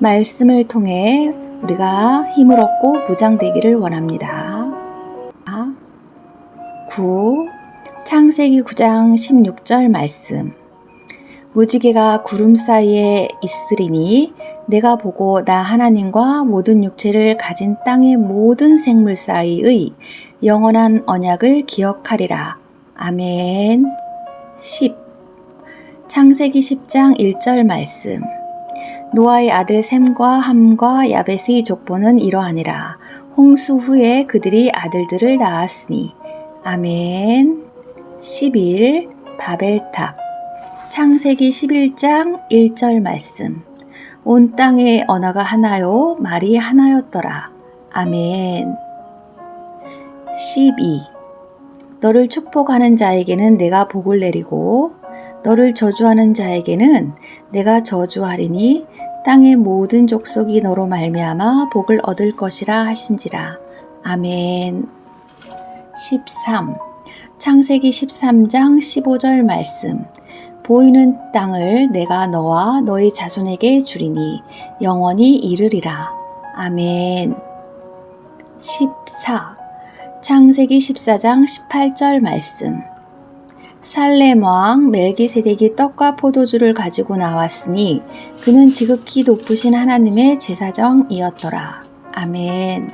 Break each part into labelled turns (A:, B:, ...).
A: 말씀을 통해 우리가 힘을 얻고 무장되기를 원합니다. 9. 창세기 9장 16절 말씀. 무지개가 구름 사이에 있으리니 내가 보고 나 하나님과 모든 육체를 가진 땅의 모든 생물 사이의 영원한 언약을 기억하리라. 아멘. 10. 창세기 10장 1절 말씀. 노아의 아들 셈과 함과 야벳의 족보는 이러하니라. 홍수 후에 그들이 아들들을 낳았으니. 아멘. 11. 바벨탑. 창세기 11장 1절 말씀. 온 땅의 언어가 하나요, 말이 하나였더라. 아멘. 12. 너를 축복하는 자에게는 내가 복을 내리고, 너를 저주하는 자에게는 내가 저주하리니 땅의 모든 족속이 너로 말미암아 복을 얻을 것이라 하신지라. 아멘. 13. 창세기 13장 15절 말씀. 보이는 땅을 내가 너와 너의 자손에게 주리니 영원히 이르리라. 아멘. 14. 창세기 14장 18절 말씀. 살렘 왕 멜기세덱이 떡과 포도주를 가지고 나왔으니 그는 지극히 높으신 하나님의 제사정이었더라. 아멘.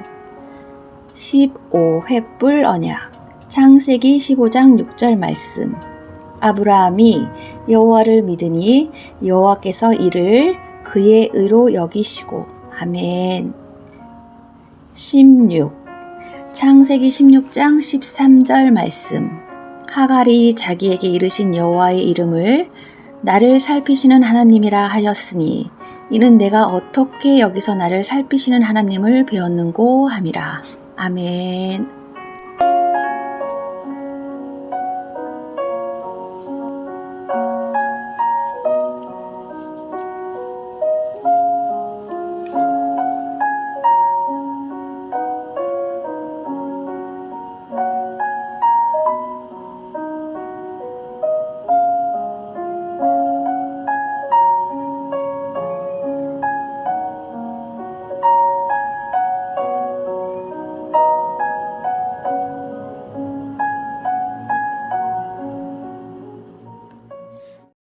A: 15. 횃불 언약. 창세기 15장 6절 말씀. 아브라함이 여호와를 믿으니 여호와께서 이를 그의 의로 여기시고 아멘. 16. 창세기 16장 13절 말씀. 하갈이 자기에게 이르신 여호와의 이름을 나를 살피시는 하나님이라 하였으니 이는 내가 어떻게 여기서 나를 살피시는 하나님을 배웠는고 함이라. 아멘.